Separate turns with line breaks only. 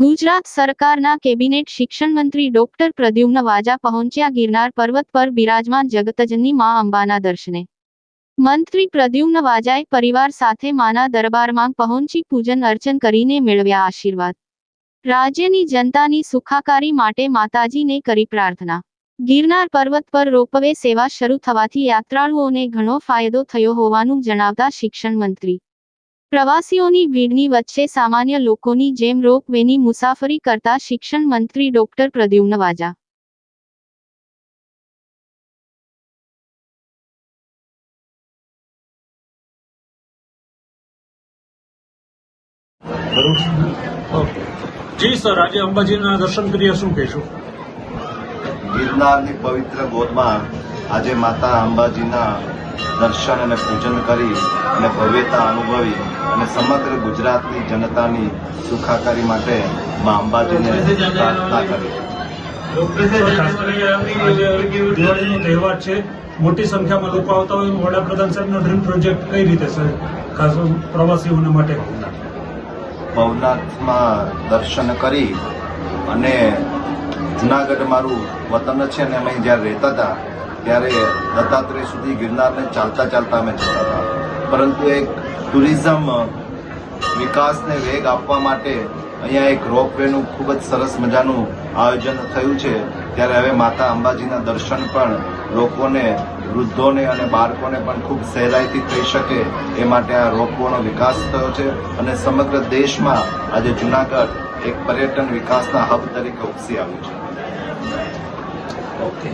ગુજરાત સરકારના કેબિનેટ શિક્ષણ મંત્રી ડોક્ટર પ્રદ્યુમ્ન વાજા પહોંચ્યા ગિરનાર પર્વત પર બિરાજમાન જગતજનની મા અંબાના દર્શને. મંત્રી પ્રદ્યુમ્ન વાજાએ પરિવાર સાથે માના દરબારમાં પહોંચી પૂજન અર્ચન કરીને મેળવ્યા આશીર્વાદ. રાજ્યની જનતાની સુખાકારી માટે માતાજીને કરી પ્રાર્થના. ગિરનાર પર્વત પર રોપવે સેવા શરૂ થવાથી યાત્રાળુઓને ઘણો ફાયદો થયો હોવાનું જણાવતા શિક્ષણ મંત્રી પ્રવાસીઓની ભીડની વચ્ચે સામાન્ય લોકોની જેમ રોપવેની મુસાફરી કરતા શિક્ષણ મંત્રી ડોક્ટર પ્રદ્યુમ્ન વાજા.
જી સર આજે અંબાજીના દર્શન કરીએ. શું કહેશું?
ગિરનારની પવિત્ર ગોદમાં આજે માતા અંબાજીના દર્શન અને પૂજન કરી અને ભવ્યતા અનુભવી અને સમગ્ર ગુજરાતની જનતાની સુખાકારી માટે મા અંબાજીને પ્રાર્થના કરી.
દિવાળીનો તહેવાર છે. મોટી સંખ્યામાં લોકો આવતા હોય. વડાપ્રધાન સાહેબનો ડ્રીમ પ્રોજેક્ટ કઈ રીતે સર ખાસ પ્રવાસીઓને માટે
ભવનાથમાં દર્શન કરી અને જુનાગઢ મારું વતન છે અને અમે જ્યારે રહેતા હતા ત્યારે દત્તાત્રેય સુધી ગિરનારને ચાલતા ચાલતા અમે જતા હતા. પરંતુ એક ટુરિઝમ વિકાસને વેગ આપવા માટે અહીંયા એક રોપવેનું ખૂબ જ સરસ મજાનું આયોજન થયું છે. ત્યારે હવે માતા અંબાજીના દર્શન પણ લોકોને, વૃદ્ધોને અને બાળકોને પણ ખૂબ સહેલાઈથી થઈ શકે એ માટે આ રોપવેનો વિકાસ થયો છે અને સમગ્ર દેશમાં આજે જુનાગઢ એક પર્યટન વિકાસના હબ તરીકે ઉપસી આવ્યું છે.
ઓકે